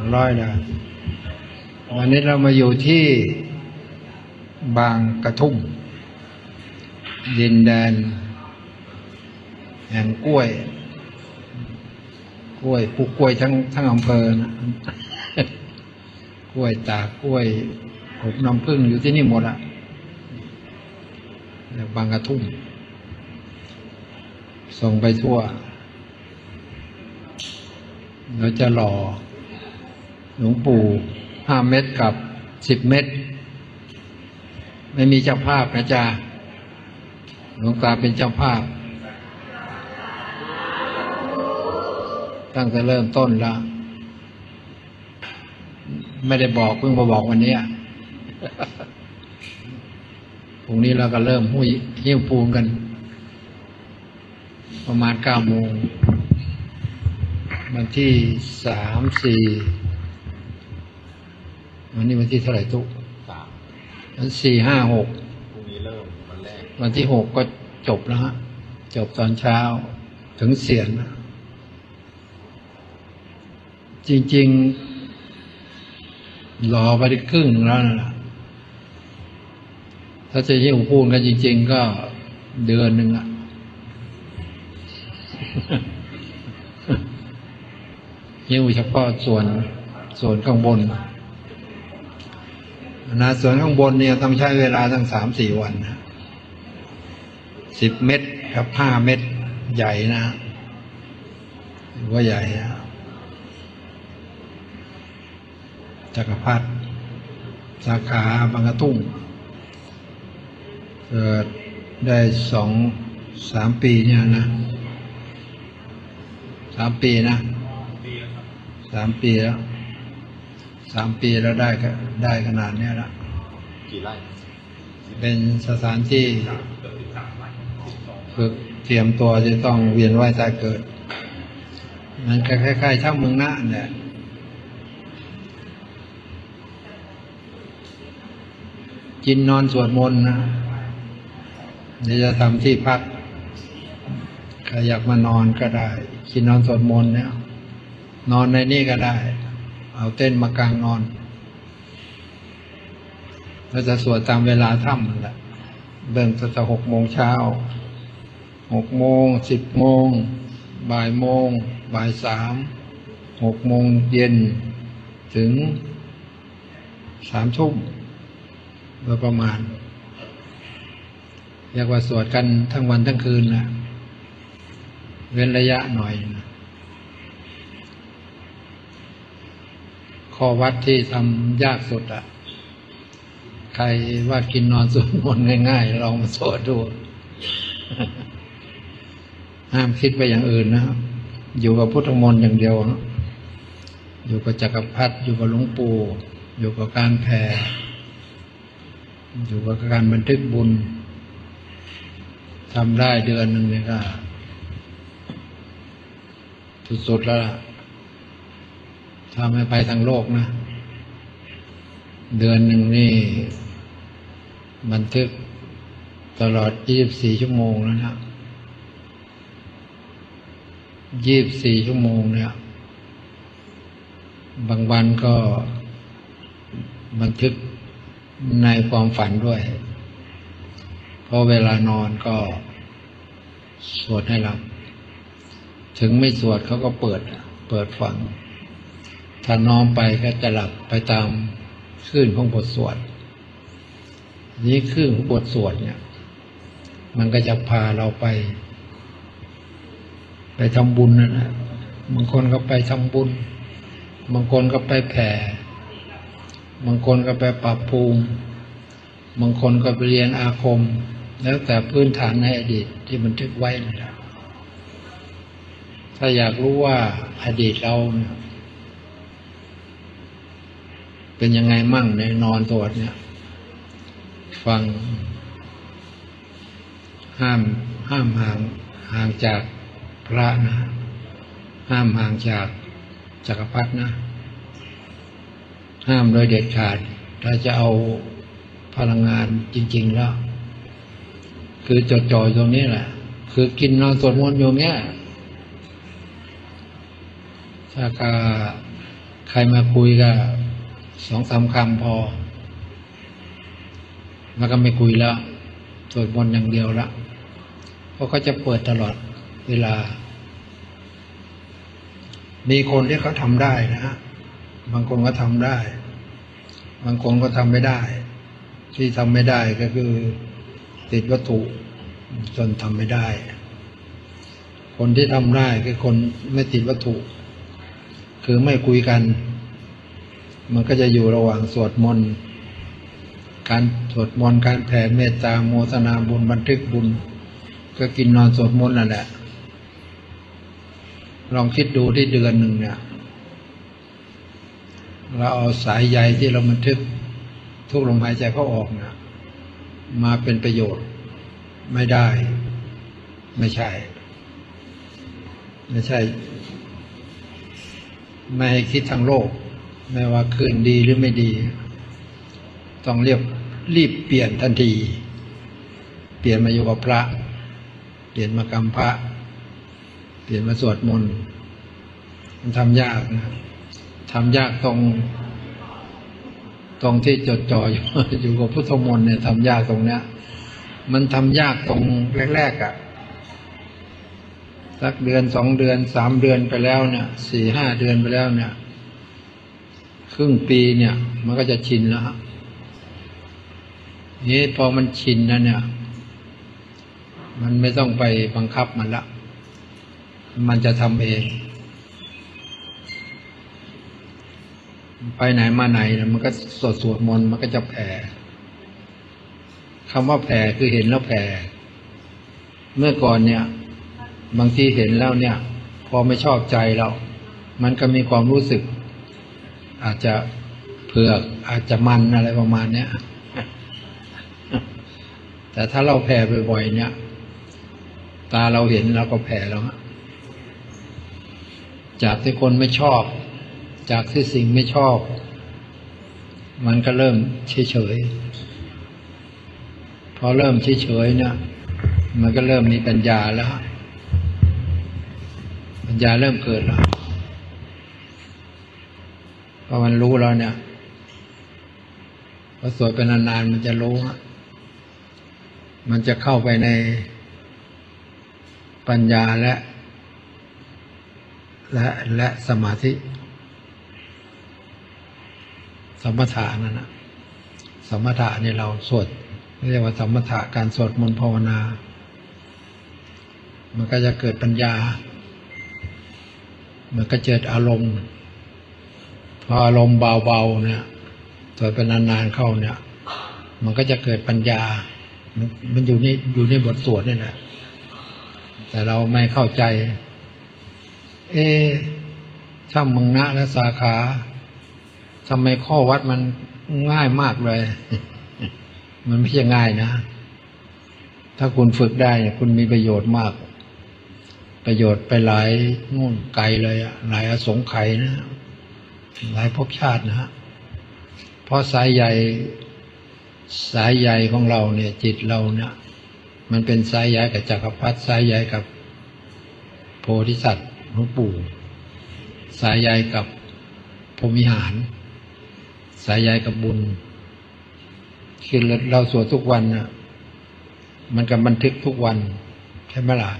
องร้อยล้ววันนี้เรามาอยู่ที่บางกระทุ่ม ดินแดน แห่งกล้วย กล้วยปลูกกล้วยทั้งทั้งอำเภอนะกล้วยตากกล้วยอบน้ำผึ้งอยู่ที่นี่หมดอะแล้วบางกระทุ่ม ส่งไปทั่วเราจะหล่อ หลวงปู่ห้าเม็ดกับสิบเม็ดไม่มีเจ้าภาพนะจ๊ะหลวงตาเป็นเจ้าภาพ ตั้งแต่เริ่มต้นแล้ว ไม่ได้บอกเพิ่งมาบอกวันนี้พรุ่งนี้เราก็เริ่มหุ้ยหิ้วปูนกัน ประมาณเก้าโมงวันที่สามสี่ วันนี้วันที่เท่าไหร่ตุ๊กสามวันสี่ห้าหกพรุ่งนี้เริ่มวันแรก วันที่หกก็จบแล้วฮะจบตอนเช้าถึงเสียนนะจริงๆรอไปได้ครึ่งหนึ่งแล้วนะถ้าจะยิ่งพูดกันจริง ๆ ก็เดือนหนึ่งอะยิ่งเฉพาะส่วนส่วนข้างบน นะส่วนข้างบนเนี่ยต้องใช้เวลาตั้งสามสี่วันนะสิบเม็ดกับห้าเม็ดใหญ่นะว่าใหญ่นะจักรพรรดิสาขาบางกระทุ่งเกิดได้สองสามปีเนี่ยนะสามปีนะสามปีแล้ว สามปีแล้วได้ก็ได้ขนาดเนี้ยละกี่ไร่เป็นสถานที่ฝึกเตรียมตัวจะต้องเวียนว่ายตายเกิด มันก็คล้ายๆช่างเมืองน่านเนี่ยกินนอนสวดมนต์นะเดี๋ยวจะทำที่พักใครอยากมานอนก็ได้ กินนอนสวดมนต์เนี่ยนอนในนี่ก็ได้ เอาเต้นมากางนอนเราจะสวดตามเวลาถ้ำนั่นแหละ เบิ่งตั้งแต่หกโมงเช้าหกโมงสิบโมงบ่ายโมงบ่ายสามหกโมงเย็นถึงสามทุ่มโดยประมาณเรียกว่าสวดกันทั้งวันทั้งคืนนะเว้นระยะหน่อยนะ ข้อวัดที่ทำยากสุดอะใครว่ากินนอนสวดมนต์ง่ายๆลองมาสวดดู ห้ามคิดไปอย่างอื่นนะอยู่กับพุทธมนต์อย่างเดียวนะอยู่กับจักรพรรดิอยู่กับหลวงปู่ อยู่กับการแผ่อยู่กับการบันทึกบุญทำได้เดือนหนึ่งเนี่ยก็สุดๆแล้วล่ะ ถ้าไม่ไปทางโลกนะ เดือนหนึ่งนี่ บันทึกตลอด 24 ชั่วโมงแล้วนะ24 ชั่วโมงเนี่ย บางวันก็บันทึกในความฝันด้วยเพราะเวลานอนก็สวดให้หลับ ถึงไม่สวดเขาก็เปิด เปิดฟัง ถ้าน้อมไปก็จะหลับไปตามคลื่นของบทสวด นี้คลื่นของบทสวดเนี่ย มันก็จะพาเราไป ไปทำบุญนะนะบางคนก็ไปทำบุญ บางคนก็ไปแผ่ บางคนก็ไปปรับภูมิ บางคนก็ไปเรียนอาคม แล้วแต่พื้นฐานในอดีตที่บันทึกไว้นะครับถ้าอยากรู้ว่าอดีตเราเนี่ย เป็นยังไงมั่งในนอนสวดเนี่ย ฟัง ห้ามห้ามห่างห่างจากพระนะ ห้ามห่างจากจักรพรรดินะ ห้ามโดยเด็ดขาด ถ้าจะเอาพลังงานจริง ๆ แล้ว คือจดจ่อตรงนี้แหละ คือกินนอนสวดมนต์อยู่เนี้ยถ้าใครมาคุยก็ สองสามคำพอ แล้วก็ไม่คุยแล้วสวดมนต์อย่างเดียวละเพราะเขาจะเปิดตลอดเวลา มีคนที่เขาทำได้นะฮะบางคนก็ทำได้ บางคนก็ทำไม่ได้ ที่ทำไม่ได้ก็คือ ติดวัตถุจนทำไม่ได้ คนที่ทำได้คือคนไม่ติดวัตถุ คือไม่คุยกัน มันก็จะอยู่ระหว่างสวดมนต์การสวดมนต์การแผ่เมตตาโมทนาบุญบันทึกบุญ ก็กินนอนสวดมนต์นั่นแหละ ลองคิดดูที่เดือนหนึ่งเนี่ยเราเอาสายใยที่เราบันทึกทุกลมหายใจเข้าออกเนี่ยมาเป็นประโยชน์ ไม่ได้ ไม่ใช่ ไม่ใช่ ไม่ให้คิดทางโลก ไม่ว่าคืนดีหรือไม่ดี ต้องเรียบรีบเปลี่ยนทันที เปลี่ยนมาอยู่กับพระ เปลี่ยนมากรรมพระ เปลี่ยนมาสวดมนต์มันทำยากนะทำยากตรง ตรงที่จดจ่ออยู่อยู่กับพุทธมนต์เนี่ยทำยากตรงเนี้ย มันทำยากตรงแรกๆอะ่ะสักเดือนสองเดือนสามเดือนไปแล้วเนี่ยสี่ห้าเดือนไปแล้วเนี่ย ครึ่งปีเนี่ย มันก็จะชินแล้วฮะนี่พอมันชินนะเนี่ย มันไม่ต้องไปบังคับมันละ มันจะทำเอง ไปไหนมาไหนนะมันก็สวดสวดมนต์มันก็จะแผ่คำว่าแผ่คือเห็นแล้วแผ่ เมื่อก่อนเนี่ย บางทีเห็นแล้วเนี่ย พอไม่ชอบใจเรา มันก็มีความรู้สึก อาจจะเผือกอาจจะมันอะไรประมาณเนี้ยแต่ถ้าเราแผ่บ่อยๆเนี่ย ตาเราเห็นเราก็แผ่แล้วจากที่คนไม่ชอบ จากที่สิ่งไม่ชอบ มันก็เริ่มเฉยๆพอเริ่มเฉยๆเนี่ย มันก็เริ่มมีปัญญาแล้วปัญญาเริ่มเกิดแล้ว พอมันรู้แล้วเนี่ยพอสวดไปนานๆมันจะรู้ฮะมันจะเข้าไปในปัญญาและ และและสมาธิ สมถะนั่นนะสมถะนี่เราสวดเรียกว่าสมถะการสวดมนต์ภาวนา มันก็จะเกิดปัญญา มันก็เกิดอารมณ์ พออารมณ์เบาๆเนี่ยสวดไปนานๆเข้าเนี่ย มันก็จะเกิดปัญญา มันอยู่ในอยู่ในบทสวดนี่แหละแต่เราไม่เข้าใจ เอ๊ะช่างมังนะและสาขาทำไมข้อวัดมันง่ายมากเลย มันไม่ใช่ง่ายนะ ถ้าคุณฝึกได้เนี่ยคุณมีประโยชน์มาก ประโยชน์ไปหลายนู่นไกลเลยอะหลายอสงไขยนะ หลายภพชาตินะฮะเพราะสายใยสายใยของเราเนี่ยจิตเราเนี่ยมันเป็นสายใยกับจักรพรรดิสายใยกับ โพธิสัตว์หลวงปู่ สายใยกับพรมิหาร สายใยกับบุญคือเราสวดทุกวันน่ะ มันก็บันทึกทุกวัน ใช่ไหมล่ะ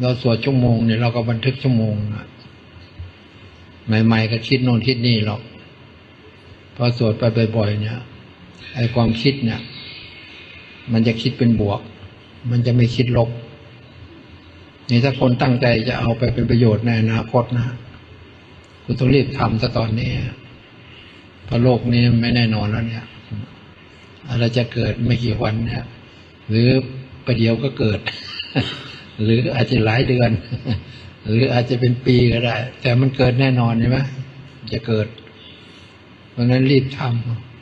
เราสวดชั่วโมงเนี่ยเราก็บันทึกชั่วโมงนะ ใหม่ๆก็คิดโน่นคิดนี่หรอก พอสวดไปบ่อยๆเนี่ยไอ้ความคิดเนี่ย มันจะคิดเป็นบวก มันจะไม่คิดลบ นี่ถ้าคนตั้งใจจะเอาไปเป็นประโยชน์ในอนาคตนะคุณต้องรีบทำซะตอนนี้เพราะโลกนี้ไม่แน่นอนแล้วเนี่ยอะไรจะเกิดไม่กี่วันเนี่ยหรือประเดี๋ยวก็เกิด หรืออาจจะหลายเดือน หรืออาจจะเป็นปีก็ได้ แต่มันเกิดแน่นอนใช่ไหมจะเกิดเพราะนั้นรีบทำ